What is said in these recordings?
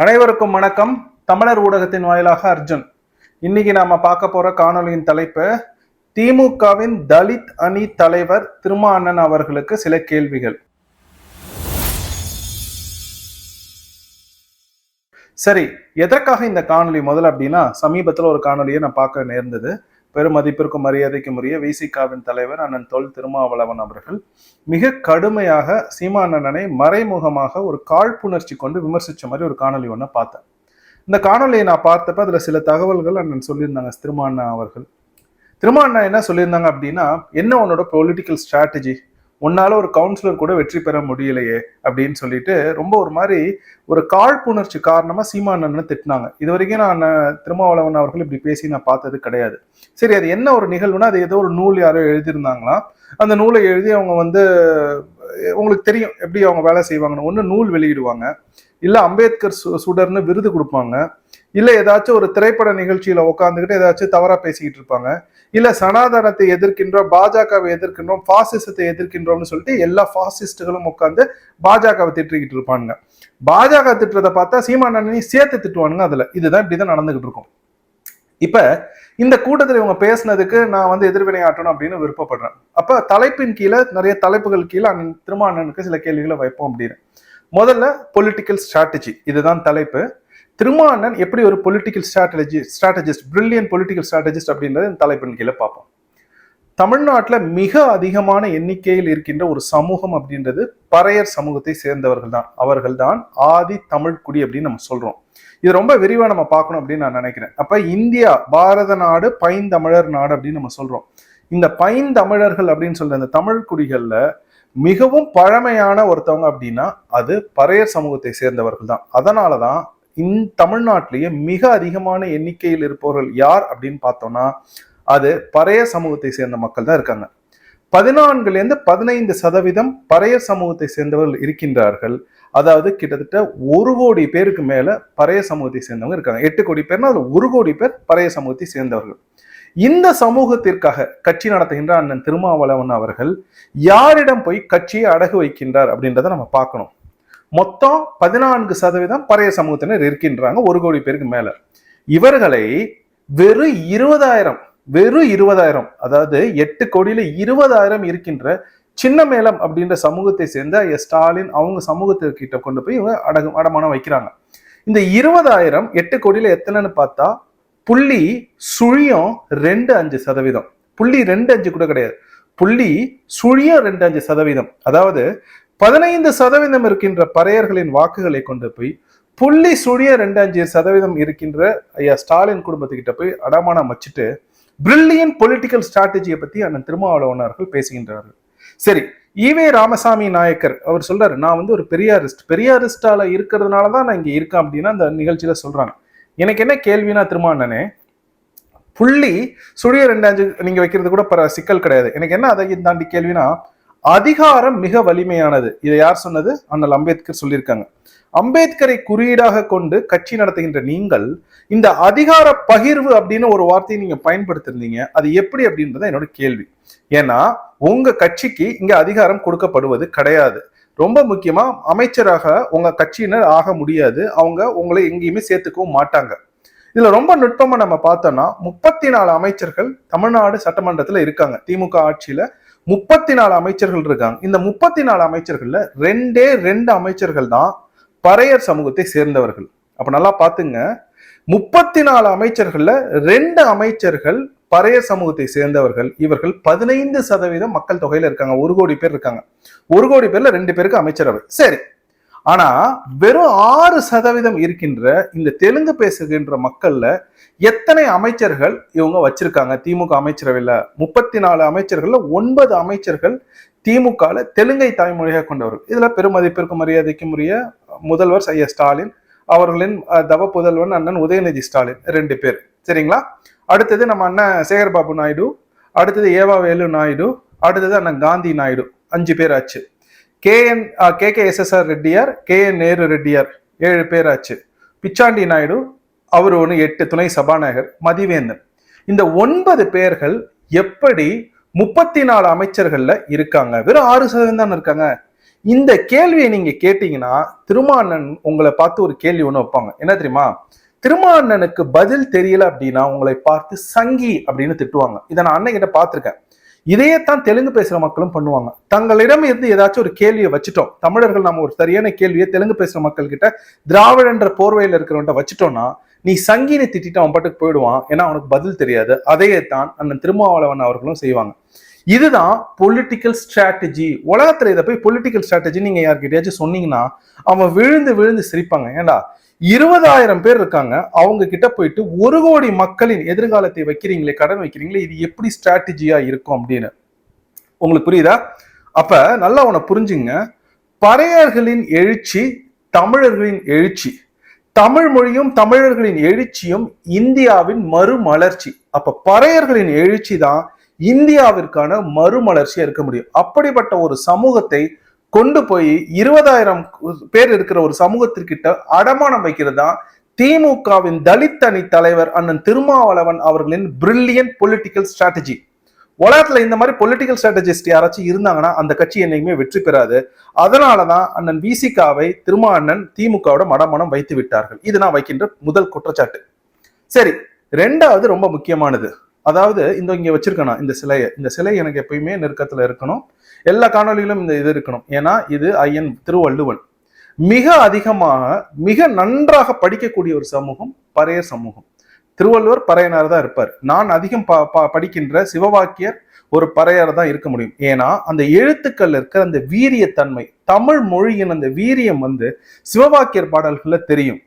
அனைவருக்கும் வணக்கம். தமிழர் ஊடகத்தின் வாயிலாக அர்ஜுன். இன்னைக்கு நாம பார்க்க போற காணொளியின் தலைப்பு திமுகவின் தலித் அணி தலைவர் திருமானன் அவர்களுக்கு சில கேள்விகள். சரி எதற்காக இந்த காணொளி முதல்ல அப்படின்னா சமீபத்தில் ஒரு காணொளியை நான் பார்க்க நேர்ந்தது. பெருமதிப்பிற்கும் மரியாதைக்கும் உரிய விசிகாவின் தலைவர் அண்ணன் தொல் திருமாவளவன் அவர்கள் மிக கடுமையாக சீமானண்ணனை மறைமுகமாக ஒரு காழ்ப்புணர்ச்சி கொண்டு விமர்சித்த மாதிரி ஒரு காணொளி ஒன்று பார்த்தேன். இந்த காணொலியை நான் பார்த்தப்ப அதில் சில தகவல்கள் அண்ணன் சொல்லியிருந்தாங்க திருமாண்ணா அவர்கள். திருமாண்ணா என்ன சொல்லியிருந்தாங்க அப்படின்னா என்ன உன்னோட பொலிட்டிக்கல் ஸ்ட்ராட்டஜி உன்னால ஒரு கவுன்சிலர் கூட வெற்றி பெற முடியலையே அப்படின்னு சொல்லிட்டு ரொம்ப ஒரு மாதிரி ஒரு காழ்ப்புணர்ச்சி காரணமா சீமானன்னு திட்டினாங்க. இது வரைக்கும் நான் திருமாவளவன் அவர்கள் இப்படி பேசி நான் பார்த்தது கிடையாது. சரி அது என்ன ஒரு நிகழ்வுனா அது ஏதோ ஒரு நூல் யாரோ எழுதியிருந்தாங்களா அந்த நூலை எழுதி அவங்க வந்து உங்களுக்கு தெரியும் எப்படி அவங்க வேலை செய்வாங்கன்னு. ஒன்று நூல் வெளியிடுவாங்க. இல்லை அம்பேத்கர் சு- சுடர்னு விருது கொடுப்பாங்க. இல்லை ஏதாச்சும் ஒரு திரைப்பட நிகழ்ச்சியில் உட்காந்துக்கிட்டு ஏதாச்சும் தவறாக பேசிக்கிட்டு இருப்பாங்க. இல்ல சனாதனத்தை எதிர்க்கின்றோம் பாஜகவை எதிர்க்கின்றோம் பாசிசத்தை எதிர்க்கின்றோம்னு சொல்லிட்டு எல்லா பாசிஸ்டுகளும் உட்காந்து பாஜகவை திட்டிக்கிட்டு இருப்பாங்க பாஜக திட்டுறதை பார்த்தா சீமானி சேர்த்து திட்டுவானுங்க அதுல. இதுதான் இப்படிதான் நடந்துகிட்டு இருக்கும். இப்ப இந்த கூட்டத்தில் இவங்க பேசுனதுக்கு நான் வந்து எதிர்வினை ஆட்டணும் அப்படின்னு விருப்பப்படுறேன். அப்ப தலைப்பின் கீழே நிறைய தலைப்புகள் கீழே அண்ணன் திருமானனுக்கு சில கேள்விகளை வைப்போம் அப்படின்னு. முதல்ல பொலிட்டிக்கல் ஸ்ட்ராட்டஜி இதுதான் தலைப்பு. திருமானன் எப்படி ஒரு political strategy strategist brilliant political strategist அப்படின்றத இந்த தலைப்பின் கீழே பார்ப்போம். தமிழ்நாட்டில் மிக அதிகமான எண்ணிக்கையில் இருக்கின்ற ஒரு சமூகம் அப்படின்றது பறையர் சமூகத்தை சேர்ந்தவர்கள் தான். அவர்கள் தான் ஆதி தமிழ் குடி அப்படின்னு நம்ம சொல்றோம். இது ரொம்ப விரிவாக நம்ம பார்க்கணும் அப்படின்னு நான் நினைக்கிறேன். அப்ப இந்தியா பாரத நாடு பைந்தமிழர் நாடு அப்படின்னு நம்ம சொல்றோம். இந்த பைந்தமிழர்கள் அப்படின்னு சொல்ற இந்த தமிழ் குடிகளில் மிகவும் பழமையான ஒருத்தவங்க அப்படின்னா அது பறையர் சமூகத்தை சேர்ந்தவர்கள் தான். அதனாலதான் இந்த தமிழ்நாட்டிலேயே மிக அதிகமான எண்ணிக்கையில் இருப்பவர்கள் யார் அப்படின்னு பார்த்தோம்னா அது பறைய சமூகத்தை சேர்ந்த மக்கள் தான் இருக்காங்க. பதினான்குலேருந்து பதினைந்து சதவீதம் பறைய சமூகத்தை சேர்ந்தவர்கள் இருக்கின்றார்கள். அதாவது கிட்டத்தட்ட ஒரு கோடி பேருக்கு மேலே பறைய சமூகத்தை சேர்ந்தவங்க இருக்காங்க. எட்டு கோடி பேர்னா அதில் ஒரு கோடி பேர் பறைய சமூகத்தை சேர்ந்தவர்கள். இந்த சமூகத்திற்காக கட்சி நடத்துகின்ற அண்ணன் திருமாவளவன் அவர்கள் யாரிடம் போய் கட்சியை அடகு வைக்கின்றார் அப்படின்றத நம்ம பார்க்கணும். மொத்தம் பதினான்கு சதவீதம் பழைய சமூகத்தினர் இருக்கின்றாங்க ஒரு கோடி பேருக்கு மேல. இவர்களை வெறும் இருபதாயிரம் வெறும் இருபதாயிரம் அதாவது எட்டு கோடியில இருபதாயிரம் இருக்கின்ற சின்ன மேளம் அப்படின்ற சமூகத்தை சேர்ந்த ஸ்டாலின் அவங்க சமூகத்திற்கிட்ட கொண்டு போய் இவங்க அடகு அடமானம் வைக்கிறாங்க. இந்த இருபதாயிரம் எட்டு கோடியில எத்தனைன்னு பார்த்தா புள்ளி சுழியம் ரெண்டு அஞ்சு சதவீதம். புள்ளி ரெண்டு அஞ்சு கூட கிடையாது. புள்ளி சுழியம் ரெண்டு அஞ்சு சதவீதம். அதாவது பதினைந்து சதவீதம் இருக்கின்ற பறையர்களின் வாக்குகளை கொண்டு போய் புள்ளி சுழிய ரெண்டு அஞ்சு சதவீதம் இருக்கின்ற ஐயா ஸ்டாலின் குடும்பத்துக்கிட்ட போய் அடமானம் வச்சுட்டு பிரில்லியன் பொலிட்டிக்கல் ஸ்ட்ராட்டஜியை பத்தி அண்ணன் திருமாவளவனர்கள் பேசுகின்றார்கள். சரி ஈவே ராமசாமி நாயக்கர் அவர் சொல்றாரு நான் வந்து ஒரு பெரியாரிஸ்ட். பெரியாரிஸ்டால இருக்கிறதுனால தான் நான் இங்க இருக்கேன் அப்படின்னா அந்த நிகழ்ச்சியில சொல்றாங்க. எனக்கு என்ன கேள்வினா திருமாவளவனே புள்ளி சுழிய ரெண்டு அஞ்சு நீங்க வைக்கிறது கூட பர சிக்கல் கிடையாது. எனக்கு என்ன அதை தாண்டி கேள்வினா அதிகாரம் மிக வலிமையானது. இதை யார் சொன்னது? அண்ணல் அம்பேத்கர் சொல்லியிருக்காங்க. அம்பேத்கரை குறியீடாக கொண்டு கட்சி நடத்துகின்ற நீங்கள் இந்த அதிகார பகிர்வு அப்படின்னு ஒரு வார்த்தையை நீங்க பயன்படுத்திருந்தீங்க. அது எப்படி அப்படின்றத என்னோட கேள்வி. ஏன்னா உங்க கட்சிக்கு இங்க அதிகாரம் கொடுக்கப்படுவது கிடையாது. ரொம்ப முக்கியமா அமைச்சராக உங்க கட்சியினர் ஆக முடியாது. அவங்க உங்களை எங்கேயுமே சேர்த்துக்கவும் மாட்டாங்க. இதுல ரொம்ப நுட்பமா நம்ம பார்த்தோம்னா முப்பத்தி நாலு அமைச்சர்கள் தமிழ்நாடு சட்டமன்றத்துல இருக்காங்க. திமுக ஆட்சியில முப்பத்தி நாலு அமைச்சர்கள் இருக்காங்க. இந்த முப்பத்தி நாலு அமைச்சர்கள்ல ரெண்டே ரெண்டு அமைச்சர்கள் தான் பறையர் சமூகத்தை சேர்ந்தவர்கள். அப்ப நல்லா பாத்துங்க. முப்பத்தி நாலு அமைச்சர்கள்ல ரெண்டு அமைச்சர்கள் பறையர் சமூகத்தை சேர்ந்தவர்கள். இவர்கள் பதினைந்து சதவீதம் மக்கள் தொகையில இருக்காங்க. ஒரு கோடி பேர் இருக்காங்க. ஒரு கோடி பேர்ல ரெண்டு பேருக்கு அமைச்சரவை. சரி. ஆனா வெறும் ஆறு சதவீதம் இருக்கின்ற இந்த தெலுங்கு பேசுகின்ற மக்கள்ல எத்தனை அமைச்சர்கள் இவங்க வச்சிருக்காங்க? திமுக அமைச்சரவையில் முப்பத்தி நாலு அமைச்சர்கள்ல ஒன்பது அமைச்சர்கள் திமுகல தெலுங்கை தாய்மொழியாக கொண்டவர்கள் இதுல பெருமதிப்பிற்கும் மரியாதைக்கும் உரிய முதல்வர் ஐயா ஸ்டாலின் அவர்களின் தவ புதல்வன் அண்ணன் உதயநிதி ஸ்டாலின் ரெண்டு பேர். சரிங்களா? அடுத்தது நம்ம அண்ணன் சேகர்பாபு நாயுடு அடுத்தது ஏவா வேலு நாயுடு அடுத்தது அண்ணன் காந்தி நாயுடு. அஞ்சு பேர் ஆச்சு. K N K K S S R Reddiar K N Nehru Reddiar. ஏழு பேர் ஆச்சு பிச்சாண்டி நாயுடு அவர் ஒன்று எட்டு துணை சபாநாயகர் மதிவேந்தன். இந்த ஒன்பது பேர்கள் எப்படி முப்பத்தி நாலு அமைச்சர்கள்ல இருக்காங்க? வெறும் ஆறு சதவீதம் தான் இருக்காங்க? இந்த கேள்வியை நீங்க கேட்டீங்கன்னா திருமாண்ணன் உங்களை பார்த்து ஒரு கேள்வி ஒன்று வைப்பாங்க. என்ன தெரியுமா? திருமாண்ணனுக்கு பதில் தெரியல அப்படின்னா உங்களை பார்த்து சங்கி அப்படின்னு திட்டுவாங்க. இதை நான் அண்ணன் கிட்ட இதையத்தான் தெலுங்கு பேசுற மக்களும் பண்ணுவாங்க. தங்களிடம் இருந்து ஏதாச்சும் ஒரு கேள்வியை வச்சுட்டோம். தமிழர்கள் நம்ம ஒரு சரியான கேள்வியை தெலுங்கு பேசுற மக்கள் கிட்ட திராவிடன்ற போர்வையில் இருக்கிறவன்ட்ட வச்சுட்டோம்னா நீ சங்கீனை திட்டிட்டு அவன் பாட்டுக்கு போயிடுவான். ஏன்னா அவனுக்கு பதில் தெரியாது. அதையே தான் அண்ணன் திருமாவளவன் அவர்களும் செய்வாங்க. இதுதான் பொலிட்டிக்கல் ஸ்ட்ராட்டஜி உலகத்துல இதை போய் பொலிட்டிக்கல் ஸ்ட்ராட்டஜி நீங்க யார்கிட்டயாச்சும் சொன்னீங்கன்னா அவன் விழுந்து விழுந்து சிரிப்பாங்க. ஏண்டா இருபதாயிரம் பேர் இருக்காங்க. அவங்க கிட்ட போயிட்டு ஒரு கோடி மக்களின் எதிர்காலத்தை வைக்கிறீங்களே கடன் வைக்கிறீங்களே இது எப்படி ஸ்ட்ராட்டஜியா இருக்கும் அப்படின்னு. உங்களுக்கு புரியுதா? அப்ப நல்லா உன புரிஞ்சுங்க. பறையர்களின் எழுச்சி தமிழர்களின் எழுச்சி. தமிழ் மொழியும் தமிழர்களின் எழுச்சியும் இந்தியாவின் மறுமலர்ச்சி. அப்ப பறையர்களின் எழுச்சி தான் இந்தியாவிற்கான மறுமலர்ச்சியா இருக்க முடியும். அப்படிப்பட்ட ஒரு சமூகத்தை கொண்டு போய் இருபதாயிரம் பேர் இருக்கிற ஒரு சமூகத்திற்கிட்ட அடமானம் வைக்கிறது தான் திமுகவின் தலித் அணி தலைவர் அண்ணன் திருமாவளவன் அவர்களின் பிரில்லியன்ட் பொலிட்டிக்கல் ஸ்ட்ராட்டஜி உலகத்துல இந்த மாதிரி பொலிட்டிக்கல் ஸ்ட்ராட்டஜிஸ்ட் யாராச்சும் இருந்தாங்கன்னா அந்த கட்சி என்னைக்குமே வெற்றி பெறாது. அதனாலதான் அண்ணன் விசிகாவை திருமா அண்ணன் திமுகவோட மடமனம் வைத்து விட்டார்கள். இது நான் வைக்கின்ற முதல் குற்றச்சாட்டு. சரி ரெண்டாவது ரொம்ப முக்கியமானது. அதாவது இந்த இங்கே வச்சிருக்கணும் இந்த சிலையை. இந்த சிலை எனக்கு எப்பயுமே நெருக்கத்தில் இருக்கணும். எல்லா காணொலிகளும் இந்த இது இருக்கணும். ஏன்னா இது ஐயன் திருவள்ளுவன். மிக அதிகமாக மிக நன்றாக படிக்கக்கூடிய ஒரு சமூகம் பறைய சமூகம். திருவள்ளுவர் பறையனார் தான் இருப்பார். நான் அதிகம் ப- ப- படிக்கின்ற சிவவாக்கியர் ஒரு பறையர் தான் இருக்க முடியும். ஏன்னா அந்த எழுத்துக்கள் இருக்கிற அந்த வீரியத்தன்மை தமிழ் மொழியின் அந்த வீரியம் வந்து சிவவாக்கியர் பாடல்களில் தெரியும்.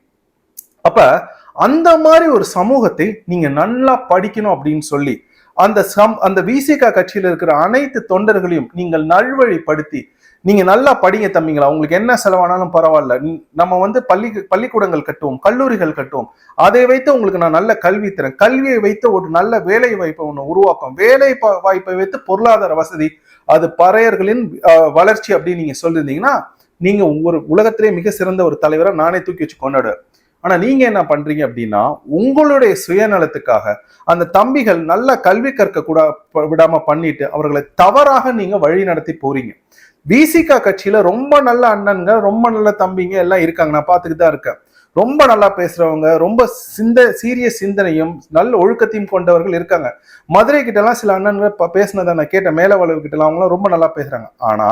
அப்ப அந்த மாதிரி ஒரு சமூகத்தை நீங்க நல்லா படிக்கணும் அப்படின்னு சொல்லி அந்த சம் அந்த விசிகா கட்சியில இருக்கிற அனைத்து தொண்டர்களையும் நீங்கள் நல்வழிப்படுத்தி நீங்க நல்லா படிங்க தம்பிங்களா உங்களுக்கு என்ன செலவானாலும் பரவாயில்ல. நம்ம வந்து பள்ளி பள்ளிக்கூடங்கள் கட்டுவோம் கல்லூரிகள் கட்டுவோம். அதை வைத்து உங்களுக்கு நான் நல்ல கல்வி தரேன். கல்வியை வைத்து ஒரு நல்ல வேலை வாய்ப்பை ஒன்று உருவாக்கும். வேலை வாய்ப்பை வைத்து பொருளாதார வசதி அது பறையர்களின் வளர்ச்சி அப்படின்னு நீங்க சொல்லியிருந்தீங்கன்னா நீங்க ஒரு உலகத்திலே மிக சிறந்த ஒரு தலைவரை நானே தூக்கி வச்சு கொண்டாடுவேன். ஆனா நீங்க என்ன பண்றீங்க அப்படின்னா உங்களுடைய சுயநலத்துக்காக அந்த தம்பிகள் நல்ல கல்வி கற்க கூட விடாம பண்ணிட்டு அவர்களை தவறாக நீங்க வழி நடத்தி போறீங்க. விசிகா கட்சியில ரொம்ப நல்ல அண்ணன்கள் ரொம்ப நல்ல தம்பிங்க எல்லாம் இருக்காங்க. நான் பார்த்துக்கிட்டு தான் இருக்கேன். ரொம்ப நல்லா பேசுறவங்க ரொம்ப சிந்த சீரிய சிந்தனையும் நல்ல ஒழுக்கத்தையும் கொண்டவர்கள் இருக்காங்க. மதுரை கிட்ட எல்லாம் சில அண்ணன்கள் பேசினதை பேசுனதை நான் கேட்டேன். மேலவளவு கிட்ட எல்லாம் அவங்களாம் ரொம்ப நல்லா பேசுறாங்க. ஆனா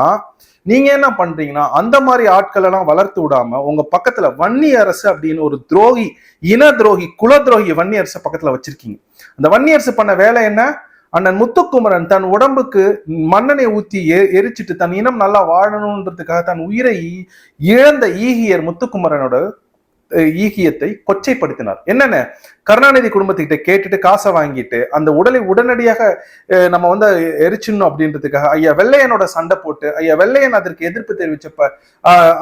நீங்க என்ன பண்றீங்கன்னா அந்த மாதிரி ஆட்கள் எல்லாம் வளர்த்து விடாம உங்க பக்கத்துல வன்னி அரசு அப்படின்னு ஒரு துரோகி இன துரோகி குல துரோகி வன்னி அரசு பக்கத்துல வச்சிருக்கீங்க. அந்த வன்னி அரசு பண்ண வேலை என்ன? அண்ணன் முத்துக்குமரன் தன் உடம்புக்கு மண்ணனை ஊத்தி எ- எரிச்சிட்டு தன் இனம் நல்லா வாழணுன்றதுக்காக தன் உயிரை இழந்த ஈகியர் முத்துக்குமரனோட ஈகியத்தை கொச்சைப்படுத்தினார். என்னென்ன? கருணாநிதி குடும்பத்துக்கிட்ட கேட்டுட்டு காசை வாங்கிட்டு அந்த உடலை உடனடியாக நம்ம வந்து எரிச்சிடணும் அப்படின்றதுக்காக ஐயா வெள்ளையனோட சண்டை போட்டு ஐயா வெள்ளையன் அதற்கு எதிர்ப்பு தெரிவிச்சப்ப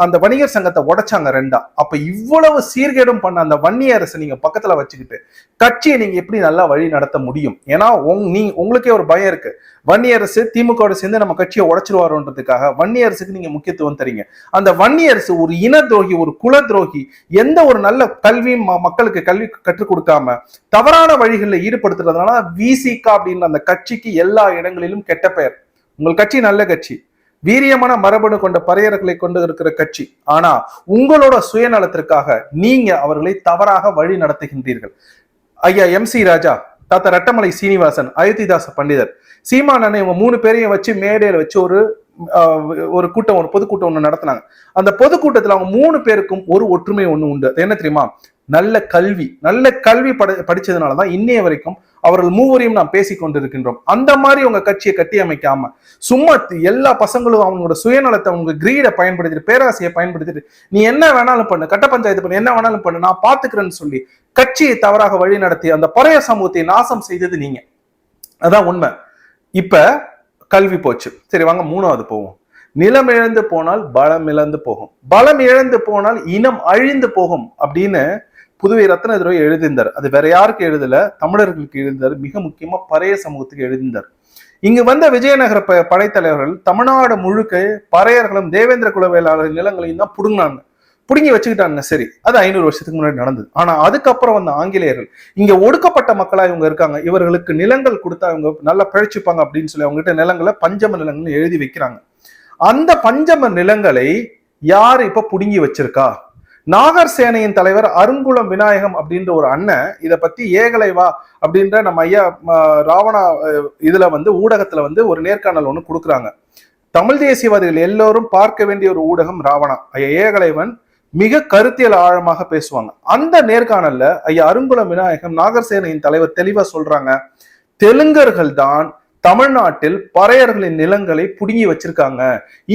அந்த வணிகர் சங்கத்தை உடைச்சாங்க ரெண்டா. அப்ப இவ்வளவு சீர்கேடும் பண்ண அந்த வன்னிய அரசு நீங்க பக்கத்துல வச்சுக்கிட்டு கட்சியை நீங்க எப்படி நல்லா வழி நடத்த முடியும்? ஏன்னா உங் நீ உங்களுக்கே ஒரு பயம் இருக்கு. வன்னியரசு திமுகவோட சேர்ந்து நம்ம கட்சியை உடைச்சிருவாரோன்றதுக்காக வன்னியரசுக்கு நீங்க முக்கியத்துவம் தரீங்க. அந்த வன்னியரசு ஒரு இன துரோகி ஒரு குல துரோகி எந்த ஒரு நல்ல கல்வி ம- மக்களுக்கு கல்வி கற்றுக் கொடுக்காம தவறான வழிகளில் ஈடுபடுத்துறதுனால விசிகா அப்படின்ற அந்த கட்சிக்கு எல்லா இடங்களிலும் கெட்ட பெயர். உங்கள் கட்சி நல்ல கட்சி. வீரியமான மரபணு கொண்ட பறையர்களை கொண்டு இருக்கிற கட்சி. ஆனா உங்களோட சுயநலத்திற்காக நீங்க அவர்களை தவறாக வழி நடத்துகின்றீர்கள். ஐயா எம் சி ராஜா தாத்தா ரட்டமலை சீனிவாசன் அயோத்திதாச பண்டிதர். சீமானனை இவங்க மூணு பேரையும் வச்சு மேடையில் வச்சு ஒரு ஒரு கூட்டம் ஒரு பொதுக்கூட்டம் ஒன்று நடத்தினாங்க. அந்த பொதுக்கூட்டத்தில் அவங்க மூணு பேருக்கும் ஒரு ஒற்றுமை ஒன்று உண்டு. அது என்ன தெரியுமா? நல்ல கல்வி. நல்ல கல்வி படி படிச்சதுனாலதான் இன்னைய வரைக்கும் அவர்கள் மூவரையும் நாம் பேசி கொண்டிருக்கின்றோம். அந்த மாதிரி உங்க கட்சியை கட்டி அமைக்காம சும்மா எல்லா பசங்களும் அவங்களோட சுயநலத்தை அவங்க கிரீடை பயன்படுத்திட்டு பேராசையை பயன்படுத்திட்டு நீ என்ன வேணாலும் பண்ணு கட்ட பஞ்சாயத்து பண்ணு என்ன வேணாலும் பண்ணு நான் பாத்துக்கிறேன்னு சொல்லி கட்சியை தவறாக வழி நடத்தி அந்த பழைய சமூகத்தை நாசம் செய்தது நீங்க. அதான் உண்மை. இப்ப கல்வி போச்சு. சரி வாங்க மூணாவது போவோம். நிலம் இழந்து போனால் பலம் இழந்து போகும். பலம் இழந்து போனால் இனம் அழிந்து போகும் அப்படின்னு புதுவை ரத்ன துரை எழுதியிருந்தார். அது வேற யாருக்கு எழுதல தமிழர்களுக்கு எழுதினார் மிக முக்கியமா பறைய சமூகத்துக்கு எழுதினார் இங்கு வந்த விஜயநகர ப- படைத்தலைவர்கள் தமிழ்நாடு முழுக்க பறையர்களும் தேவேந்திர குலவேளாளர் நிலங்களையும் தான் புடுங்கினாங்க. புடுங்கி வச்சுக்கிட்டாங்க சரி அது ஐநூறு வருஷத்துக்கு முன்னாடி நடந்தது. ஆனா அதுக்கப்புறம் வந்த ஆங்கிலேயர்கள் இங்க ஒடுக்கப்பட்ட மக்களா இவங்க இருக்காங்க. இவர்களுக்கு நிலங்கள் கொடுத்தா இவங்க நல்லா பிழைச்சுப்பாங்க அப்படின்னு சொல்லி அவங்க கிட்ட நிலங்களை பஞ்சம நிலங்கள் எழுதி வைக்கிறாங்க. அந்த பஞ்சம நிலங்களை யார் இப்ப புடுங்கி வச்சிருக்கா? நாகர் சேனையின் தலைவர் அருங்குளம் விநாயகம் அப்படின்ற ஒரு அண்ணன் இதை பத்தி ஏகலைவா அப்படின்ற நம்ம ஐயா ராவணா இதுல வந்து ஊடகத்துல வந்து ஒரு நேர்காணல் ஒண்ணு கொடுக்குறாங்க. தமிழ் தேசியவாதிகள் எல்லோரும் பார்க்க வேண்டிய ஒரு ஊடகம் ராவணா. ஐயா ஏகலைவன் மிக கருத்தியல் ஆழமாக பேசுவாங்க. அந்த நேர்காணல்ல ஐயா அருங்குளம் விநாயகம் நாகர்சேனையின் தலைவர் தெளிவா சொல்றாங்க தெலுங்கர்கள் தான் தமிழ்நாட்டில் பறையர்களின் நிலங்களை புடுங்கி வச்சிருக்காங்க.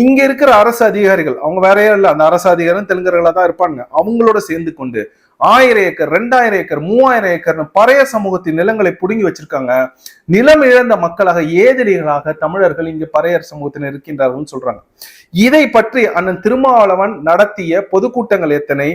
இங்க இருக்கிற அரசு அதிகாரிகள் அவங்க வேற இல்ல அந்த அரசு அதிகாரம் தெலுங்கர்களா தான் இருப்பாங்க அவங்களோட சேர்ந்து கொண்டு ஆயிரம் ஏக்கர் ரெண்டாயிரம் ஏக்கர் மூவாயிரம் ஏக்கர்னு பறைய சமூகத்தின் நிலங்களை புடுங்கி வச்சிருக்காங்க. நிலம் இழந்த மக்களாக ஏதிரிகளாக தமிழர்கள் இங்கு பறையர் சமூகத்தினர் இருக்கின்றார்கள் சொல்றாங்க. இதை பற்றி அண்ணன் திருமாவளவன் நடத்திய பொதுக்கூட்டங்கள் எத்தனை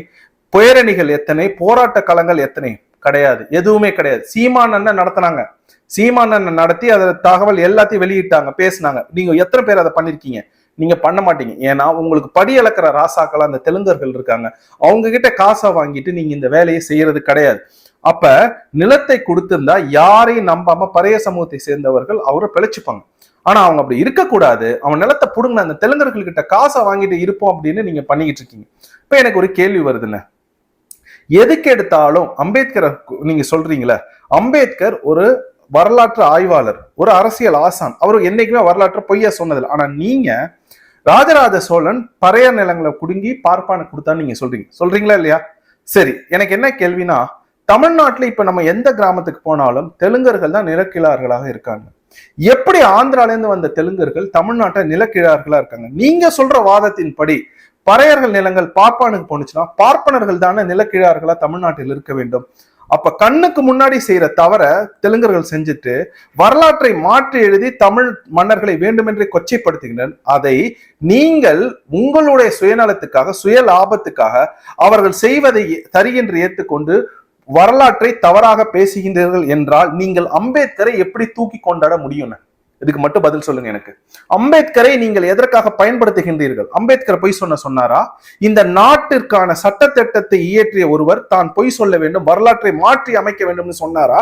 பேரணிகள் எத்தனை போராட்ட களங்கள் எத்தனை? கிடையாது. எதுவுமே கிடையாது. சீமான் அண்ணன் நடத்தினாங்க. சீமான் அண்ணன் நடத்தி அதை தகவல் எல்லாத்தையும் வெளியிட்டாங்க பேசினாங்க. நீங்க எத்தனை பேர் அதை பண்ணிருக்கீங்க? நீங்க பண்ண மாட்டீங்க. ஏன்னா உங்களுக்கு படி அளக்கிற ராசாக்கள் அந்த தெலுங்கர்கள் இருக்காங்க. அவங்க கிட்ட காசை வாங்கிட்டு நீங்க இந்த வேலையை செய்யறது கிடையாது. அப்ப நிலத்தை கொடுத்திருந்தா யாரையும் நம்பாம பழைய சமூகத்தை சேர்ந்தவர்கள் அவரை பிழைச்சுப்பாங்க. ஆனா அவங்க அப்படி இருக்கக்கூடாது. அவன் நிலத்தை புடுங்க அந்த தெலுங்கர்கள் கிட்ட காசை வாங்கிட்டு இருப்போம் அப்படின்னு நீங்க பண்ணிக்கிட்டு இருக்கீங்க. இப்ப எனக்கு ஒரு கேள்வி வருதுண்ணே எதுக்கு எடுத்தாலும் அம்பேத்கரை நீங்க சொல்றீங்களே அம்பேத்கர் ஒரு வரலாற்று ஆய்வாளர் ஒரு அரசியல் ஆசான். அவர் என்னைக்குமே வரலாற்று பொய்யா சொன்னதில்லை. ஆனா நீங்க ராஜராஜ சோழன் பறைய நிலங்களை குடுங்கி பார்ப்பான கொடுத்தான்னு நீங்க சொல்றீங்க. சொல்றீங்களா இல்லையா? சரி எனக்கு என்ன கேள்வினா தமிழ்நாட்டுல இப்ப நம்ம எந்த கிராமத்துக்கு போனாலும் தெலுங்கர்கள் தான் நிலக்கிழார்களாக இருக்காங்க. எப்படி ஆந்திரால இருந்து வந்த தெலுங்கர்கள் தமிழ்நாட்டை நிலக்கிழார்களா இருக்காங்க? நீங்க சொல்ற வாதத்தின்படி பறையர்கள் நிலங்கள் பார்ப்பானுக்கு போனுச்சுன்னா பார்ப்பனர்கள் தானே நிலக்கிழார்களா தமிழ்நாட்டில் இருக்க வேண்டும்? அப்ப கண்ணுக்கு முன்னாடி செய்யற தவற தெலுங்கர்கள் செஞ்சுட்டு வரலாற்றை மாற்றி எழுதி தமிழ் மன்னர்களை வேண்டுமென்றே கொச்சைப்படுத்துகின்றனர். அதை நீங்கள் உங்களுடைய சுயநலத்துக்காக சுய லாபத்துக்காக அவர்கள் செய்வதை சரி என்று ஏற்றுக்கொண்டு வரலாற்றை தவறாக பேசுகின்றீர்கள் என்றால் நீங்கள் அம்பேத்கரை எப்படி தூக்கி கொண்டாட முடியும்? இதுக்கு மட்டும் பதில் சொல்லுங்க எனக்கு. அம்பேத்கரை நீங்கள் எதற்காக பயன்படுத்துகின்றீர்கள்? அம்பேத்கர் பொய் சொன்ன சொன்னாரா? இந்த நாட்டிற்கான சட்டத்திட்டத்தை இயற்றிய ஒருவர் தான் பொய் சொல்ல வேண்டும் வரலாற்றை மாற்றி அமைக்க வேண்டும்னு சொன்னாரா?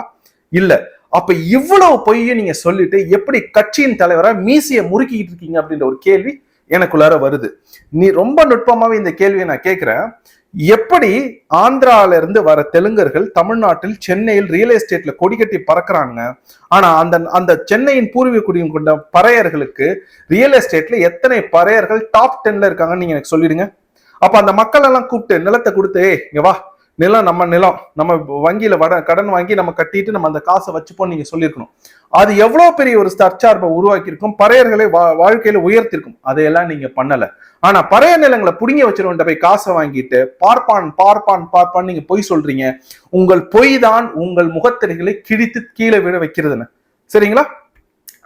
இல்ல. அப்ப இவ்வளவு பொய்யை நீங்க சொல்லிட்டு எப்படி கட்சியின் தலைவரா மீசியை முறுக்கிட்டு இருக்கீங்க அப்படின்ற ஒரு கேள்வி எனக்குள்ளார வருது. நீ ரொம்ப நுட்பமாவே இந்த கேள்வியை நான் கேட்கிறேன். எப்படி ஆந்திரால இருந்து வர தெலுங்கர்கள் தமிழ்நாட்டில் சென்னையில் ரியல் எஸ்டேட்ல கொடி கட்டி பறக்குறாங்க? ஆனா அந்த அந்த சென்னையின் பூர்வீக குடியும் கொண்ட பறையர்களுக்கு ரியல் எஸ்டேட்ல எத்தனை பறையர்கள் டாப் டென்ல இருக்காங்கன்னு நீங்க எனக்கு சொல்லிடுங்க. அப்ப அந்த மக்கள் எல்லாம் கூப்பிட்டு நிலத்தை கொடுத்து "ஏய், இங்க வா நிலம் நம்ம நிலம் நம்ம வங்கியில வட கடன் வாங்கி நம்ம கட்டிட்டு நம்ம அந்த காசை வச்சுப்போம் நீங்க சொல்லியிருக்கணும். அது எவ்வளவு பெரிய ஒரு தற்சார்பை உருவாக்கியிருக்கும் பறையர்களை வா- வாழ்க்கையில உயர்த்திருக்கும் அதையெல்லாம் நீங்க பண்ணல. ஆனா பறைய நிலங்களை புடுங்கி வச்சிருவன்ட்ட போய் காசை வாங்கிட்டு பார்ப்பான் பார்ப்பான் பார்ப்பான் நீங்க பொய் சொல்றீங்க. உங்கள் பொய் தான் உங்கள் முகத்திரைகளை கிழித்து கீழே விட வைக்கிறதுன்னு. சரிங்களா?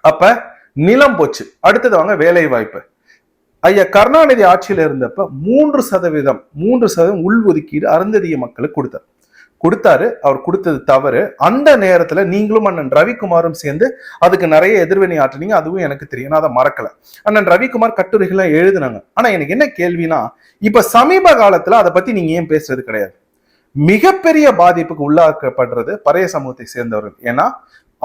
அப்ப நிலம் போச்சு. அடுத்தது வாங்க வேலை வாய்ப்பு. ஐயா கருணாநிதி ஆட்சியில் இருந்தப்ப மூன்று சதவீதம் மூன்று சதவீதம் உள்ஒதுக்கீடு அருந்ததிய மக்களுக்கு கொடுத்தார். கொடுத்தாரு அவர் கொடுத்தது தவறு. அந்த நேரத்துல நீங்களும் அண்ணன் ரவிக்குமாரும் சேர்ந்து அதுக்கு நிறைய எதிர்வினை ஆற்றுனீங்க அதுவும் எனக்கு தெரியும். நான் அதை மறக்கல. அண்ணன் ரவிக்குமார் கட்டுரைகள்லாம் எழுதுனாங்க. ஆனா எனக்கு என்ன கேள்வினா இப்ப சமீப காலத்துல அதை பத்தி நீங்க ஏன் பேசுறது கிடையாது? மிகப்பெரிய பாதிப்புக்கு உள்ளாக்கப்படுறது பறைய சமூகத்தை சேர்ந்தவர்கள். ஏன்னா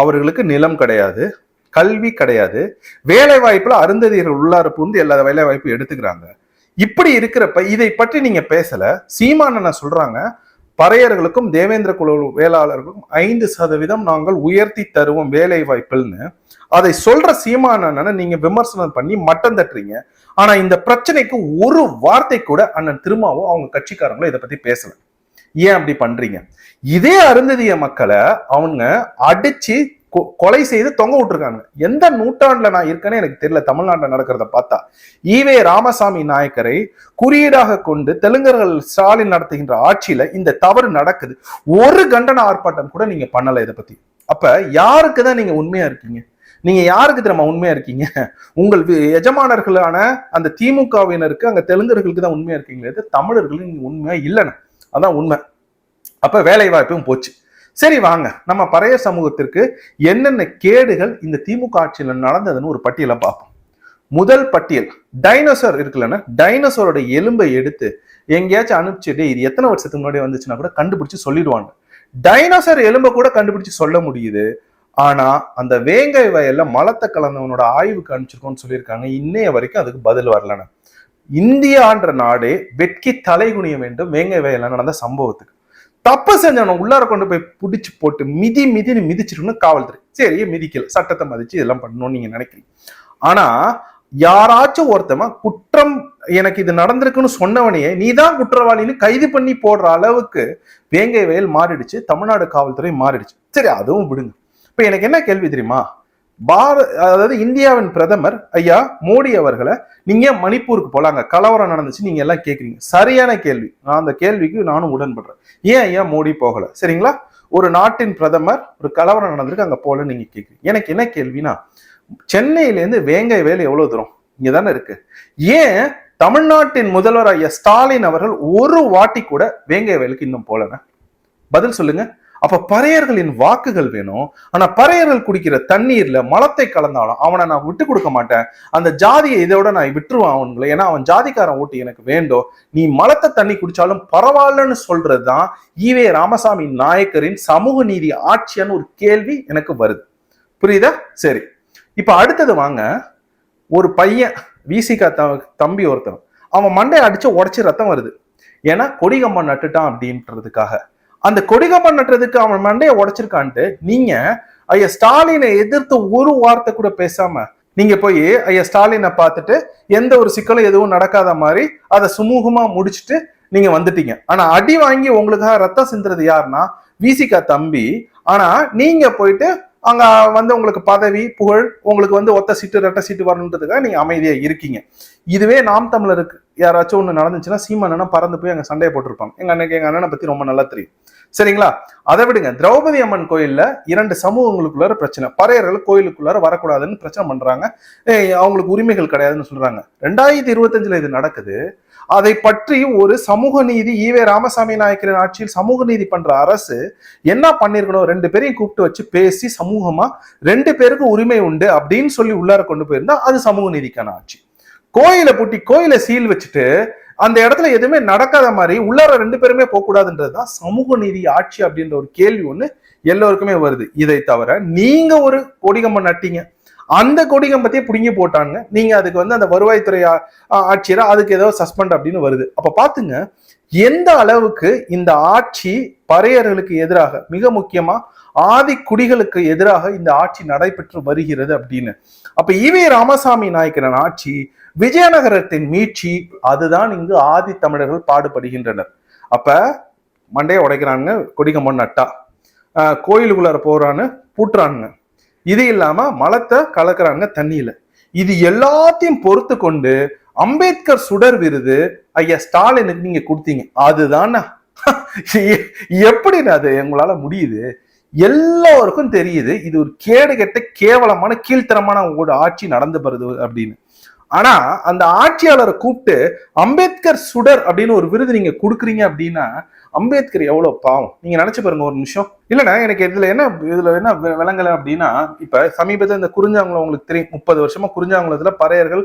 அவர்களுக்கு நிலம் கிடையாது. கல்வி கிடையாது. வேலை வாய்ப்புல அருந்ததியர்கள் உள்ளார புகுந்து எல்லா வேலை வாய்ப்பும் எடுத்துக்கிறாங்க. இப்படி இருக்கிறப்ப இதை பற்றி நீங்க பேசல. சீமானன சொல்றாங்க? பறையர்களுக்கும் தேவேந்திர குழு வேளாளர்களுக்கும் ஐந்து சதவீதம் நாங்கள் உயர்த்தி தருவோம் வேலை வாய்ப்புன்னு அதை சொல்ற சீமானனை நீங்க விமர்சனம் பண்ணி மட்டம் தட்டுறீங்க. ஆனா இந்த பிரச்சனைக்கு ஒரு வார்த்தை கூட அண்ணன் திருமாவோ அவங்க கட்சிக்காரங்களும் இதை பத்தி பேசல. ஏன் அப்படி பண்றீங்க? இதே அருந்ததிய மக்களை அவங்க அடிச்சு கொலை செய்து தொங்க விட்டுருக்காங்க. எந்த நூற்றாண்டுல நான் இருக்கேன்னு எனக்கு தெரியல. தமிழ்நாட்டில் நடக்கிறத பார்த்தா. ஈவே ராமசாமி நாயக்கரை குறியீடாக கொண்டு தெலுங்கர்கள் ஸ்டாலின் நடத்துகின்ற ஆட்சியில இந்த தவறு நடக்குது. ஒரு கண்டன ஆர்ப்பாட்டம் கூட நீங்க பண்ணல இதை பத்தி. அப்ப யாருக்கு தான் நீங்க உண்மையா இருக்கீங்க? நீங்க யாருக்கு தெரியுமா உண்மையா இருக்கீங்க? உங்கள் எஜமானர்களான அந்த திமுகவினருக்கு அங்க தெலுங்கர்களுக்கு தான் உண்மையா இருக்கீங்களே தமிழர்களுக்கு நீங்க உண்மையா இல்லைன்னு. அதான் உண்மை. அப்ப வேலை வாய்ப்பும் போச்சு. சரி வாங்க. நம்ம பழைய சமூகத்திற்கு என்னென்ன கேடுகள் இந்த திமுக ஆட்சியில் நடந்ததுன்னு ஒரு பட்டியலை பார்ப்போம். முதல் பட்டியல் டைனோசர் இருக்குல்லன்னா டைனோசரோட எலும்பை எடுத்து எங்கேயாச்சும் அனுப்பிச்சுட்டு இது எத்தனை வருஷத்துக்கு முன்னாடி வந்துச்சுன்னா கூட கண்டுபிடிச்சு சொல்லிடுவாங்க. டைனோசர் எலும்பை கூட கண்டுபிடிச்சு சொல்ல முடியுது. ஆனா அந்த வேங்கை வயல்ல மலத்தை கலந்தவனோட ஆய்வுக்கு அனுப்பிச்சிருக்கோம்னு சொல்லியிருக்காங்க. இன்னைய வரைக்கும் அதுக்கு பதில் வரலன்னு இந்தியான்ற நாடே வெட்கி தலைகுனிய வேண்டும் வேங்கை வயல்ல நடந்த சம்பவத்துக்கு. தப்பு செஞ்சவனை உள்ளார கொண்டு போய் பிடிச்சி போட்டு மிதி மிதின்னு மிதிச்சிருக்கணும் காவல்துறை. சரி மிதிக்கல. சட்டத்தை மதிச்சு இதெல்லாம் பண்ணணும்னு நீங்க நினைக்கிறீங்க. ஆனா யாராச்சும் ஒருத்தவன் குற்றம் எனக்கு இது நடந்திருக்குன்னு சொன்னவனையே நீ தான் குற்றவாளின்னு கைது பண்ணி போடுற அளவுக்கு வேங்கை வயல் மாறிடுச்சு தமிழ்நாடு காவல்துறை மாறிடுச்சு. சரி அதுவும் விடுங்க. இப்ப எனக்கு என்ன கேள்வி தெரியுமா? பார அதாவது இந்தியாவின் பிரதமர் ஐயா மோடி அவர்களை நீங்க மணிப்பூருக்கு போலாங்க? கலவரம் நடந்துச்சு நீங்க எல்லாம் கேக்குறீங்க. சரியான கேள்வி. நான் அந்த கேள்விக்கு நானும் உடன்படுறேன். ஏன் ஐயா மோடி போகல? சரிங்களா? ஒரு நாட்டின் பிரதமர் ஒரு கலவரம் நடந்திருக்கு அங்க போல நீங்க கேக்குறீங்க. எனக்கு என்ன கேள்வினா சென்னையிலேருந்து வேங்கை வேலை எவ்வளவு தூரம்? இங்க தானே இருக்கு. ஏன் தமிழ்நாட்டின் முதல்வர் ஐயா ஸ்டாலின் அவர்கள் ஒரு வாட்டி கூட வேங்கை வேலைக்கு இன்னும் போலன பதில் சொல்லுங்க. அப்ப பறையர்களின் வாக்குகள் வேணும். ஆனா பறையர்கள் குடிக்கிற தண்ணீர்ல மலத்தை கலந்தாலும் அவனை நான் விட்டு கொடுக்க மாட்டேன். அந்த ஜாதியை இதோட நான் விட்டுருவான் அவன்களை ஏன்னா அவன் ஜாதிக்காரன் ஓட்டு எனக்கு வேண்டும் நீ மலத்தை தண்ணி குடிச்சாலும் பரவாயில்லன்னு சொல்றதுதான் ஈவே ராமசாமி நாயக்கரின் சமூக நீதி ஆட்சியான்னு ஒரு கேள்வி எனக்கு வருது. புரியுதா? சரி. இப்ப அடுத்தது வாங்க. ஒரு பையன் விசிகா தம்பி ஒருத்தன். அவன் மண்டையை அடிச்சு உடச்சி ரத்தம் வருது. ஏன்னா கொடிகம்பம் நட்டுட்டான் அப்படின்றதுக்காக. அந்த கொடிகம்பம் நட்டுறதுக்கு அவன் மண்டையை உடைச்சிருக்கான்ட்டு நீங்க ஐயா ஸ்டாலினை எதிர்த்து ஒரு வார்த்தை கூட பேசாம நீங்க போய் ஐயா ஸ்டாலினை பார்த்துட்டு எந்த ஒரு சிக்கலும் எதுவும் நடக்காத மாதிரி அதை சுமூகமா முடிச்சுட்டு நீங்க வந்துட்டீங்க. ஆனா அடி வாங்கி உங்களுக்காக ரத்தம் சிந்துறது யாருன்னா விசிகா தம்பி. ஆனா நீங்க போயிட்டு அங்க வந்து உங்களுக்கு பதவி புகழ் உங்களுக்கு வந்து ஒத்த சீட்டு ரெட்ட சீட்டு வரணுன்றதுக்காக நீங்க அமைதியா இருக்கீங்க. இதுவே நாம் தமிழருக்கு. யாராச்சும் ஒன்று நடந்துச்சுன்னா சீமானனா பறந்து போய் அங்கே சண்டையை போட்டிருப்பாங்க. எங்கள் அண்ணனுக்கு எங்கள் அண்ணனை பற்றி ரொம்ப நல்லா தெரியும். சரிங்களா? அதை விடுங்க. திரௌபதி அம்மன் கோயிலில் இரண்டு சமூகங்களுக்குள்ளார பிரச்சனை. பறையர்கள் கோயிலுக்குள்ளார வரக்கூடாதுன்னு பிரச்சனை பண்ணுறாங்க அவங்களுக்கு உரிமைகள் கிடையாதுன்னு சொல்கிறாங்க ரெண்டாயிரத்தி இருபத்தஞ்சில் இது நடக்குது. அதை பற்றி ஒரு சமூக நீதி ஈவே ராமசாமி நாயக்கரின் ஆட்சியில் சமூக நீதி பண்ற அரசு என்ன பண்ணிருக்கணும்? ரெண்டு பேரையும் கூப்பிட்டு வச்சு பேசி சமூகமா ரெண்டு பேருக்கு உரிமை உண்டு அப்படின்னு சொல்லி உள்ளார கொண்டு போயிருந்தா அது சமூக நீதிக்கான ஆட்சி. கோயிலை பூட்டி கோயிலை சீல் வச்சுட்டு அந்த இடத்துல எதுவுமே நடக்காத மாதிரி உள்ளார ரெண்டு பேருமே போகக்கூடாதுன்றது தான் சமூக நீதி ஆட்சி அப்படின்ற ஒரு கேள்வி ஒன்று எல்லோருக்குமே வருது. இதை தவிர நீங்க ஒரு கொடிகம்பம் நட்டீங்க. அந்த கொடிகம்பத்தையே பிடுங்கி போட்டாங்க. நீங்க அதுக்கு வந்து அந்த வருவாய்த்துறை ஆ- ஆட்சியரை அதுக்கு ஏதோ சஸ்பெண்ட் அப்படின்னு வருது. அப்ப பாத்துங்க எந்த அளவுக்கு இந்த ஆட்சி பறையர்களுக்கு எதிராக மிக முக்கியமா ஆதி குடிகளுக்கு எதிராக இந்த ஆட்சி நடைபெற்று வருகிறது அப்படின்னு. அப்ப ஈவே ராமசாமி நாயக்கரன் ஆட்சி விஜயநகரத்தின் மீட்சி அதுதான் இங்கு ஆதி தமிழர்கள் பாடுபடுகின்றனர். அப்ப மண்டையை உடைக்கிறாங்க கொடிகம்மன் நட்டா. ஆஹ் கோயிலுக்குள்ளார போறான்னு பூட்டுறானுங்க. இது இல்லாம மலத்தை கலக்குறாங்க தண்ணியில. இது எல்லாத்தையும் பொறுத்து கொண்டு அம்பேத்கர் சுடர் விருது ஐயா ஸ்டாலினுக்கு நீங்க கொடுத்தீங்க. அதுதானா? எப்படி அது எங்களால முடியுது? எல்லோருக்கும் தெரியுது இது ஒரு கேடு கெட்ட கேவலமான கீழ்த்தரமான உங்களோட ஆட்சி நடந்து வருது அப்படின்னு. ஆனா அந்த ஆட்சியாளரை கூப்பிட்டு அம்பேத்கர் சுடர் அப்படின்னு ஒரு விருது நீங்க கொடுக்குறீங்க அப்படின்னா அம்பேத்கர் எவ்வளவு பாவம். நீங்க நினைச்சு பாருங்க ஒரு நிமிஷம். இல்லைண்ணா எனக்கு இதுல என்ன இதுல என்ன விளங்கலை அப்படின்னா இப்ப சமீபத்தில் இந்த குறிஞ்சாங்குளம் உங்களுக்கு தெரியும் முப்பது வருஷமா குறிஞ்சாங்குளத்துல பறையர்கள்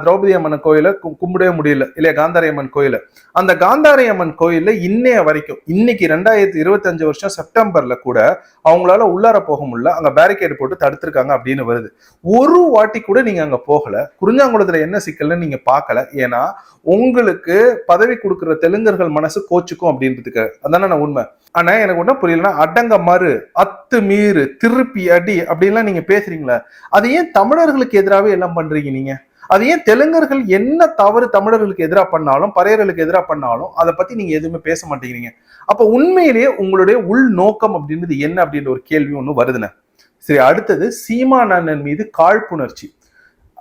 திரௌபதி அம்மன் கோயில கும்பிடவே முடியல இல்லையா காந்தாரி அம்மன் கோயில. அந்த காந்தாரி அம்மன் கோயில்ல இன்னைய வரைக்கும் இன்னைக்கு ரெண்டாயிரத்தி இருபத்தஞ்சு வருஷம் செப்டம்பர்ல கூட அவங்களால உள்ளார போக முடியல அங்க பேரிகேடு போட்டு தடுத்திருக்காங்க அப்படின்னு வருது. ஒரு வாட்டி கூட நீங்க அங்க போகல குறிஞ்சாங்குளத்துல என்ன சிக்கல்னு நீங்க பார்க்கல ஏன்னா உங்களுக்கு பதவி கொடுக்குற தெலுங்கர்கள் மனசு கோச்சுக்கும் அப்படின்றதுக்கு. அதான நான் உண்மை. ஆனா எனக்கு ஒன்றும் புரியலன்னா அடங்க மறு அத்து மீறு திருப்பி அடி அப்படின்லாம் நீங்க பேசுறீங்களா அது ஏன் தமிழர்களுக்கு எதிராகவே எல்லாம் பண்றீங்க நீங்க? அது ஏன் தெலுங்கர்கள் என்ன தவறு தமிழர்களுக்கு எதிராக பண்ணாலும் பறையர்களுக்கு எதிராக பண்ணாலும் அதை பத்தி நீங்க எதுவுமே பேச மாட்டேங்கிறீங்க. அப்ப உண்மையிலேயே உங்களுடைய உள் நோக்கம் அப்படின்றது என்ன அப்படின்ற ஒரு கேள்வி ஒன்று வருதுண்ணே. சரி அடுத்தது சீமான் அண்ணன் மீது காழ்ப்புணர்ச்சி.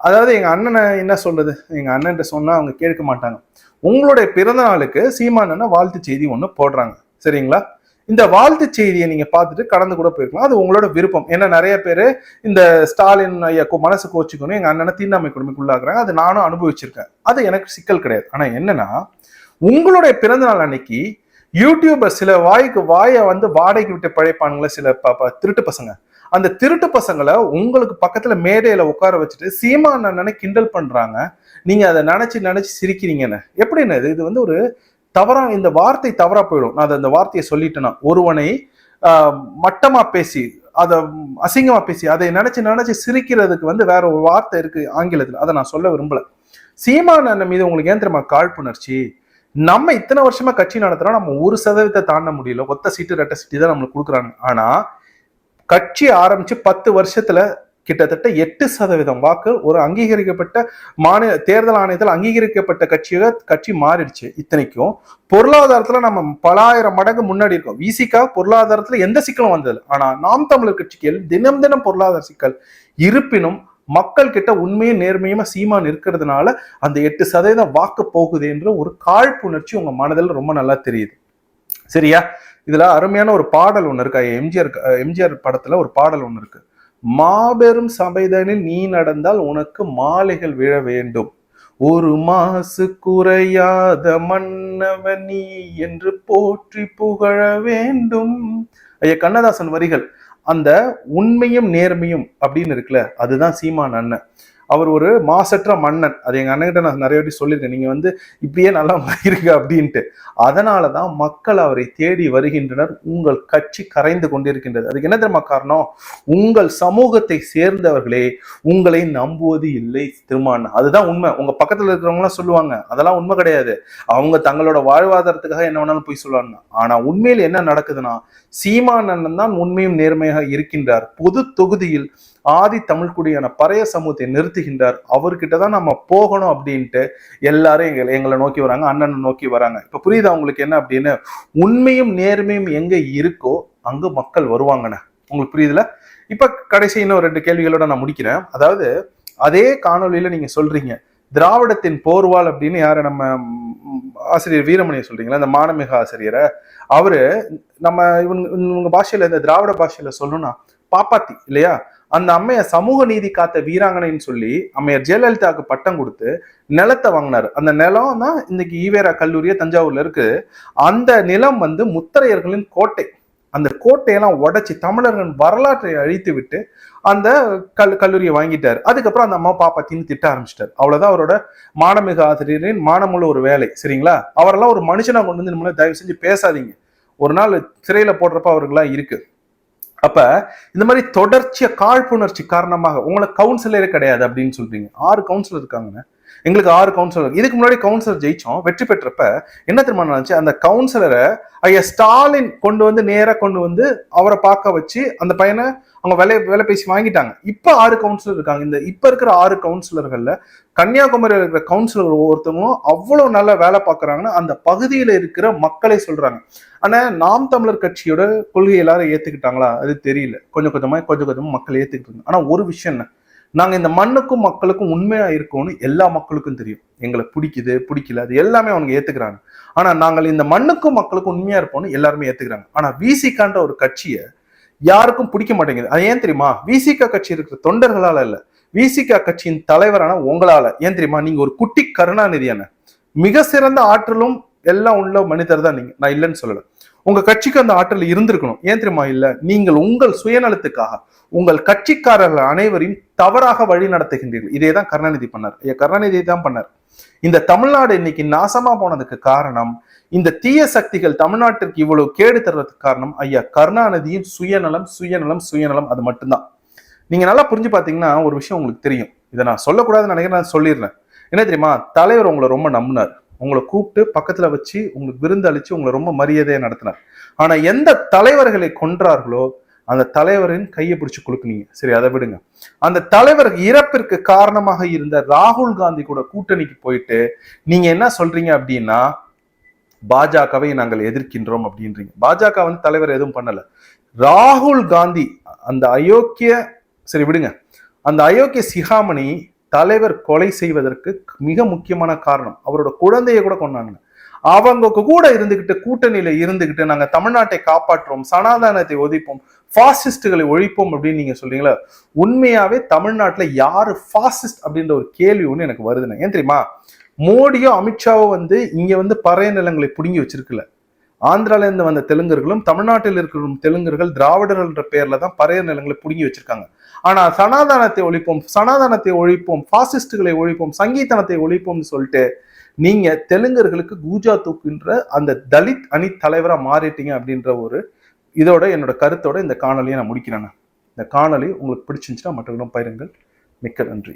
அதாவது எங்க அண்ணனை என்ன சொல்றது? எங்க அண்ணன்ட்ட சொன்னா அவங்க கேட்க மாட்டாங்க. உங்களுடைய பிறந்த நாளுக்கு சீமான் வாழ்த்து செய்தி ஒன்று போடுறாங்க. சரிங்களா? இந்த வாழ்த்து செய்தியை நீங்க பார்த்துட்டு கடந்து கூட போயிருக்கலாம். அது உங்களோட விருப்பம். ஏன்னா நிறைய பேர் இந்த ஸ்டாலின் ஐயா மனசு கோச்சிக்கணும் எங்க அண்ணனை தீண்டாமை கொடுமைக்குள்ளாக்குறாங்க அது நானும் அனுபவிச்சிருக்கேன். அது எனக்கு சிக்கல் கிடையாது. ஆனா என்னன்னா உங்களுடைய பிறந்தநாள் அன்னைக்கு யூடியூபர் சில வாய்க்கு வாயை வந்து வாடகைக்கு விட்டு பழைப்பானுங்களே சில ப- திருட்டு பசங்க. அந்த திருட்டு பசங்களை உங்களுக்கு பக்கத்துல மேடையில உட்கார வச்சுட்டு சீமான் அண்ணனை கிண்டல் பண்றாங்க. நீங்க அதை நினைச்சு நினைச்சு சிரிக்கிறீங்கன்னு. எப்படின்னு இது? இது வந்து ஒரு தவறா இந்த வார்த்தை தவறா போயிடும். நான் அதை அந்த வார்த்தையை சொல்லிட்டேன்னா ஒருவனை மட்டமா பேசி அதை அசிங்கமா பேசி அதை நினைச்சு நினைச்சு சிரிக்கிறதுக்கு வந்து வேற ஒரு வார்த்தை இருக்கு ஆங்கிலத்தில். அதை நான் சொல்ல விரும்பல. சீமான மீது உங்களுக்கு ஏன் தெரியுமா காழ்ப்புணர்ச்சி? நம்ம இத்தனை வருஷமா கட்சி நடத்துறோம் நம்ம ஒரு சதவீதத்தை தாண்ட முடியல. ஒத்த சீட்டு ரெட்ட சீட்டு தான் நம்மளுக்கு கொடுக்குறாங்க. ஆனா கட்சி ஆரம்பிச்சு பத்து வருஷத்துல கிட்டத்தட்ட எட்டு சதவீதம் வாக்கு ஒரு அங்கீகரிக்கப்பட்ட மாநில தேர்தல் ஆணையத்தில் அங்கீகரிக்கப்பட்ட கட்சியாக கட்சி மாறிடுச்சு இத்தனைக்கும். பொருளாதாரத்துல நம்ம பலாயிரம் மடங்கு முன்னாடி இருக்கோம். விசிக்காக பொருளாதாரத்துல எந்த சிக்கலும் வந்தது ஆனா நாம் தமிழர் கட்சிக்கு தினம் தினம் பொருளாதார சிக்கல். இருப்பினும் மக்கள் கிட்ட உண்மையும் நேர்மையுமா சீமான் இருக்கிறதுனால அந்த எட்டு சதவீதம் வாக்கு போகுது என்ற ஒரு காழ்ப்புணர்ச்சி உங்க மனதில் ரொம்ப நல்லா தெரியுது. சரியா? இதுல அருமையான ஒரு பாடல் ஒண்ணு இருக்கு. எம்ஜிஆர் எம்ஜிஆர் படத்துல ஒரு பாடல் ஒண்ணு இருக்கு. மாபெரும் சபைதனில் நீ நடந்தால் உனக்கு மாலைகள் விழ வேண்டும். ஒரு மாசு குறையாத மன்னவன் நீ என்று போற்றி புகழ வேண்டும். ஐயா கண்ணதாசன் வரிகள் அந்த உண்மையும் நேர்மையும் அப்படின்னு இருக்குல்ல அதுதான் சீமான் அண்ணன். அவர் ஒரு மாசற்ற மன்னன். அது எங்க அண்ணன்கிட்ட நான் நிறைய வாட்டி சொல்லியிருக்கேன். நீங்க வந்து இப்படியே நல்லா இருக்க அப்படின்ட்டு. அதனாலதான் மக்கள் அவரை தேடி வருகின்றனர். உங்கள் கட்சி கரைந்து கொண்டிருக்கின்றது. அதுக்கு என்ன தெரியுமா காரணம்? உங்கள் சமூகத்தை சேர்ந்தவர்களே உங்களை நம்புவது இல்லை திருமான். அதுதான் உண்மை. உங்க பக்கத்துல இருக்கிறவங்க எல்லாம் சொல்லுவாங்க. அதெல்லாம் உண்மை கிடையாது. அவங்க தங்களோட வாழ்வாதாரத்துக்காக என்ன வேணாலும் போய் சொல்லுவாங்க. ஆனா உண்மையில் என்ன நடக்குதுன்னா சீமான் அண்ணன் தான் உண்மையும் நேர்மையாக இருக்கின்றார். பொது தொகுதியில் ஆதி தமிழ்குடியான பறைய சமூகத்தை நிறுத்துகின்றார். அவர்கிட்ட தான் நம்ம போகணும் அப்படின்ட்டு எல்லாரும் எங்களை எங்களை நோக்கி வராங்க அண்ணனை நோக்கி வராங்க. இப்ப புரியுதா உங்களுக்கு என்ன அப்படின்னு? உண்மையும் நேர்மையும் எங்க இருக்கோ அங்கே மக்கள் வருவாங்கண்ணே. உங்களுக்கு புரியுதுல? இப்ப கடைசி இன்னும் ரெண்டு கேள்விகளோட நான் முடிக்கிறேன். அதாவது அதே காணொளியில நீங்க சொல்றீங்க திராவிடத்தின் போர்வால் அப்படின்னு யார நம்ம ஆசிரியர் வீரமணியை சொல்றீங்களா? இந்த மானமிக ஆசிரியரை. அவரு நம்ம இவங்க இவங்க பாஷையில இந்த திராவிட பாஷையில சொல்லணும்னா பாப்பாத்தி இல்லையா? அந்த அம்மையை சமூக நீதி காத்த வீராங்கனைன்னு சொல்லி அம்மையார் ஜெயலலிதாவுக்கு பட்டம் கொடுத்து நிலத்தை வாங்கினாரு. அந்த நிலம் தான் இன்னைக்கு ஈவேரா கல்லூரியே தஞ்சாவூர்ல இருக்கு. அந்த நிலம் வந்து முத்தரையர்களின் கோட்டை. அந்த கோட்டையெல்லாம் உடைச்சி தமிழர்களின் வரலாற்றை அழித்து விட்டு அந்த கல் கல்லூரியை வாங்கிட்டார். அதுக்கப்புறம் அந்த அம்மா பாப்பாத்தின்னு திட்ட ஆரம்பிச்சிட்டார். அவ்வளவுதான் அவரோட மானமிகு ஆசிரியரின் மானமுள்ள ஒரு வேலை. சரிங்களா? அவரெல்லாம் ஒரு மனுஷனா கொண்டு வந்து நம்மள தயவு செஞ்சு பேசாதீங்க. ஒரு நாள் சிறையில போடுறப்ப அவருக்கெல்லாம் இருக்கு. அப்ப இந்த மாதிரி தொடர்ச்சியா காழ்ப்புணர்ச்சி காரணமாக உங்களை கவுன்சிலரே கிடையாது அப்படின்னு சொல்றீங்க. ஆறு கவுன்சிலர் இருக்காங்க எங்களுக்கு ஆறு கவுன்சிலர் இதுக்கு முன்னாடி கவுன்சிலர் ஜெயிச்சோம் வெற்றி பெற்றப்ப என்ன தெரியுமா நடந்துச்சு? அந்த கவுன்சிலரை ஐயா ஸ்டாலின் கொண்டு வந்து நேராக கொண்டு வந்து அவரை பார்க்க வச்சு அந்த பையனை அவங்க விலை விலை பேசி வாங்கிட்டாங்க. இப்போ ஆறு கவுன்சிலர் இருக்காங்க. இந்த இப்போ இருக்கிற ஆறு கவுன்சிலர்களில் கன்னியாகுமரியில் இருக்கிற கவுன்சிலர் ஒவ்வொருத்தவங்களும் அவ்வளோ நல்லா வேலை பார்க்குறாங்கன்னா அந்த பகுதியில் இருக்கிற மக்களை சொல்கிறாங்க ஆனால் நாம் தமிழர் கட்சியோட கொள்கை எல்லாரும் ஏற்றுக்கிட்டாங்களா அது தெரியல. கொஞ்சம் கொஞ்சமாக கொஞ்சம் கொஞ்சமாக மக்கள் ஏற்றுக்கிட்டாங்க ஆனால் ஒரு விஷயம் என்ன? நாங்கள் இந்த மண்ணுக்கும் மக்களுக்கும் உண்மையாக இருக்கோம்னு எல்லா மக்களுக்கும் தெரியும். எங்களை பிடிக்குது பிடிக்கல அது எல்லாமே அவங்க ஏத்துக்கிறாங்க. ஆனா நாங்கள் இந்த மண்ணுக்கும் மக்களுக்கும் உண்மையாக இருப்போம்னு எல்லாருமே ஏற்றுக்கிறாங்க ஆனால் விசிகான்ற ஒரு கட்சியை யாருக்கும் பிடிக்க மாட்டேங்குது. அது ஏன் தெரியுமா? விசிகா கட்சி இருக்கிற தொண்டர்களால இல்லை. விசிகா கட்சியின் தலைவரான உங்களால். ஏன் தெரியுமா? நீங்கள் ஒரு குட்டி கருணாநிதியான மிக சிறந்த ஆற்றலும் எல்லாம் உள்ள மனிதர் தான் நீங்கள் நான் இல்லைன்னு சொல்லலை. உங்க கட்சிக்கு அந்த ஆற்றல் இருந்திருக்கணும். ஏன் தெரியுமா? இல்ல நீங்கள் உங்கள் சுயநலத்துக்காக உங்கள் கட்சிக்காரர்கள் அனைவரையும் தவறாக வழி நடத்துகின்றீர்கள். இதே தான் கருணாநிதி பண்ணார். ஐயா கருணாநிதி தான் பண்ணார். இந்த தமிழ்நாடு இன்னைக்கு நாசமா போனதுக்கு காரணம் இந்த தீய சக்திகள் தமிழ்நாட்டிற்கு இவ்வளவு கேடு தருவதற்கு காரணம் ஐயா கருணாநிதியின் சுயநலம் சுயநலம் சுயநலம் அது மட்டும்தான். நீங்க நல்லா புரிஞ்சு பாத்தீங்கன்னா ஒரு விஷயம் உங்களுக்கு தெரியும். இதை நான் சொல்லக்கூடாதுன்னு நினைக்கிறேன் நான் சொல்லிடுறேன். என்ன தெரியுமா? தலைவர் உங்களை ரொம்ப நம்பினார். உங்களை கூப்பிட்டு பக்கத்துல வச்சு உங்களுக்கு விருந்து அளிச்சு உங்களை ரொம்ப மரியாதையை நடத்தினார். ஆனா எந்த தலைவர்களை கொன்றார்களோ அந்த தலைவரின் கையை பிடிச்சு கொடுக்குனீங்க சரி அதை விடுங்க. அந்த தலைவர் இறப்பிற்கு காரணமாக இருந்த ராகுல் காந்தி கூட கூட்டணிக்கு போயிட்டு நீங்க என்ன சொல்றீங்க அப்படின்னா பாஜகவை நாங்கள் எதிர்க்கின்றோம் அப்படின்றீங்க. பாஜக வந்து தலைவர் எதுவும் பண்ணல. ராகுல் காந்தி அந்த அயோக்கிய சரி விடுங்க. அந்த அயோக்கிய சிகாமணி தலைவர் கொலை செய்வதற்கு மிக முக்கியமான காரணம். அவரோட குழந்தைய கூட கொண்டாங்க அவங்க கூட இருந்துகிட்டு கூட்டணியில இருந்துகிட்டு நாங்க தமிழ்நாட்டை காப்பாற்றுவோம் சனாதானத்தை ஒதிப்போம் ஃபாசிஸ்டுகளை ஒழிப்போம் அப்படின்னு நீங்க சொல்றீங்களா உண்மையாவே தமிழ்நாட்டுல யாரு ஃபாசிஸ்ட் அப்படின்ற ஒரு கேள்வி ஒண்ணு எனக்கு வருதுன்னு ஏன் தெரியுமா? மோடியோ அமித்ஷாவோ வந்து இங்க வந்து பறைய நிலங்களை புடுங்கி வச்சிருக்கல. ஆந்திரால இருந்து வந்த தெலுங்கர்களும் தமிழ்நாட்டில் இருக்கிற தெலுங்கர்கள் திராவிடர்கள் என்ற பேர்ல தான் பறைய நிலங்களை புடுங்கி வச்சிருக்காங்க. ஆனா சனாதனத்தை ஒழிப்போம் சனாதனத்தை ஒழிப்போம் பாசிஸ்டுகளை ஒழிப்போம் சங்கீதனத்தை ஒழிப்போம்னு சொல்லிட்டு நீங்க தெலுங்கர்களுக்கு கூஜா தூக்குன்ற அந்த தலித் அணி தலைவரா மாறிட்டீங்க அப்படின்ற ஒரு இதோட என்னோட கருத்தோட இந்த காணொலியை நான் முடிக்கிறேன் இந்த காணொலி உங்களுக்கு பிடிச்சிருந்துச்சுன்னா மற்றவர்களும் பயிருங்கள் மிக்க நன்றி.